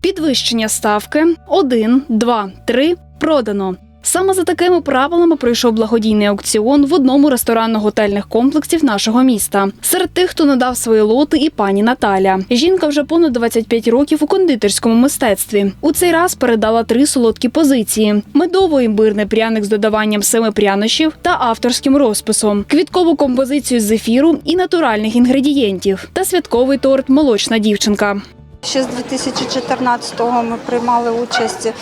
Підвищення ставки 1, 2, 3 продано. Саме за такими правилами пройшов благодійний аукціон в одному ресторанно-готельних комплексів нашого міста. Серед тих, хто надав свої лоти, і пані Наталя. Жінка вже понад 25 років у кондитерському мистецтві. У цей раз передала три солодкі позиції: медово-імбирний пряник з додаванням семи прянощів та авторським розписом, квіткову композицію з зефіру і натуральних інгредієнтів та святковий торт Молочна дівчинка. Ще з 2014-го ми приймали участь е,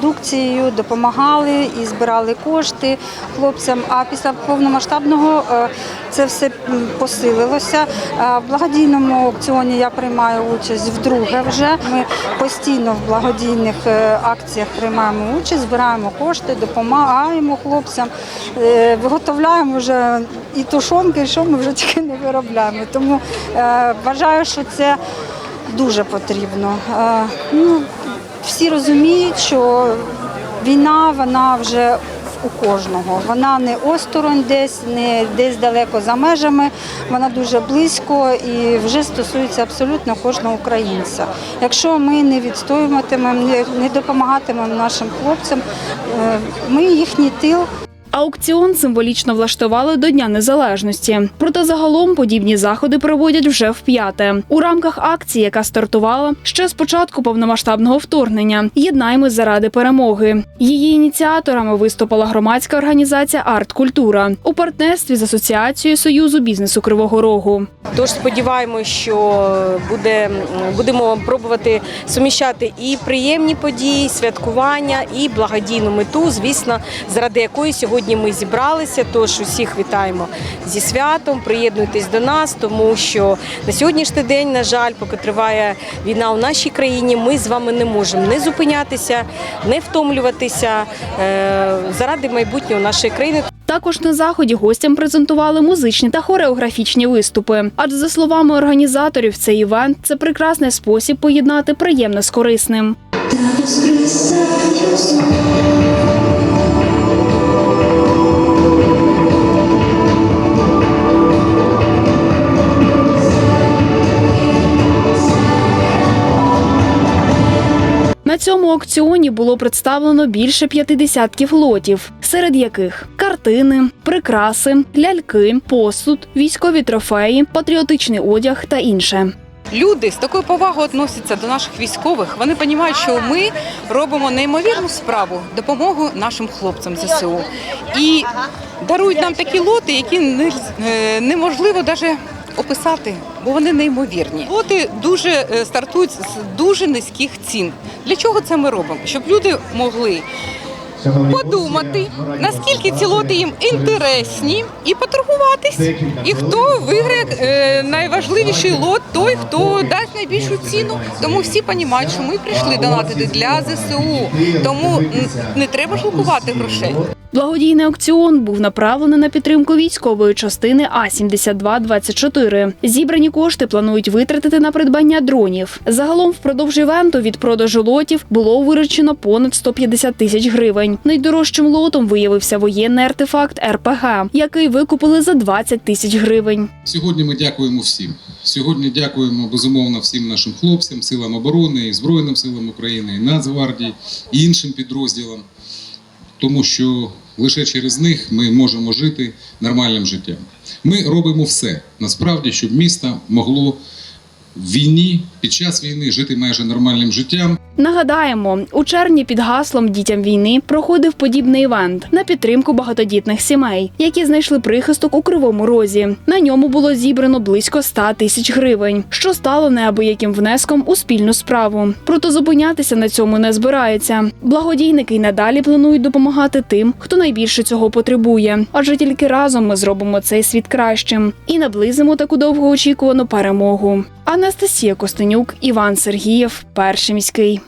продукцією, допомагали і збирали кошти хлопцям. А після повномасштабного е, це все посилилося. Е, В благодійному аукціоні я приймаю участь вдруге вже. Ми постійно в благодійних е, акціях приймаємо участь, збираємо кошти, допомагаємо хлопцям, виготовляємо вже і тушонки, і що ми вже тільки не виробляємо. Тому вважаю, що це дуже потрібно. Ну, всі розуміють, що війна вона вже у кожного. Вона не осторонь десь, не десь далеко за межами, вона дуже близько і вже стосується абсолютно кожного українця. Якщо ми не відстоюватимемо, не, допомагатимемо нашим хлопцям, е, ми їхній тил. Аукціон символічно влаштували до Дня Незалежності. Проте загалом подібні заходи проводять вже вп'яте. У рамках акції, яка стартувала ще з початку повномасштабного вторгнення. Єднаємось заради перемоги. Її ініціаторами виступила громадська організація Арт Культура у партнерстві з Асоціацією Союзу бізнесу Кривого Рогу. Тож сподіваємося, що буде, будемо пробувати суміщати і приємні події, святкування, і благодійну мету, звісно, заради якої сьогодні ми зібралися. Тож усіх вітаємо зі святом, приєднуйтесь до нас, тому що на сьогоднішній день, на жаль, поки триває війна у нашій країні, ми з вами не можемо не зупинятися, не втомлюватися е, заради майбутнього нашої країни. Також на заході гостям презентували музичні та хореографічні виступи. Адже за словами організаторів, цей івент це прекрасний спосіб поєднати приємне з корисним. Цьому аукціоні було представлено більше п'яти десятків лотів, серед яких картини, прикраси, ляльки, посуд, військові трофеї, патріотичний одяг та інше. Люди з такою повагою відносяться до наших військових. Вони розуміють, що ми робимо неймовірну справу допомогу нашим хлопцям ЗСУ. І дарують нам такі лоти, які е, неможливо навіть описати, бо вони неймовірні. Лоти дуже е, стартують з дуже низьких цін. Для чого це ми робимо? Щоб люди могли подумати, наскільки ці лоти їм інтересні, і поторгуватись. І хто виграє е, найважливіший лот, той, хто дасть найбільшу ціну. Тому всі розуміють, що ми прийшли донатити для ЗСУ. Тому не треба жалкувати грошей. Благодійний аукціон був направлений на підтримку військової частини А 7224 Зібрані кошти планують витратити на придбання дронів. Загалом впродовж івенту від продажу лотів було виручено понад 150 тисяч гривень. Найдорожчим лотом виявився воєнний артефакт РПГ, який викупили за 20 тисяч гривень. Сьогодні ми дякуємо всім. Сьогодні дякуємо безумовно всім нашим хлопцям, силам оборони, і Збройним силам України, і Нацгвардії, і іншим підрозділам, тому що лише через них ми можемо жити нормальним життям. Ми робимо все насправді, щоб місто могло війні під час війни жити майже нормальним життям. Нагадаємо, у червні під гаслом Дітям війни проходив подібний івент на підтримку багатодітних сімей, які знайшли прихисток у кривому розі. На ньому було зібрано близько 100 тисяч гривень, що стало неабияким внеском у спільну справу. Проте зупинятися на цьому не збираються. Благодійники й надалі планують допомагати тим, хто найбільше цього потребує. Адже тільки разом ми зробимо цей світ кращим і наблизимо таку довгоочікувану перемогу. Анастасія Костенюк, Іван Сергієв, перший міський.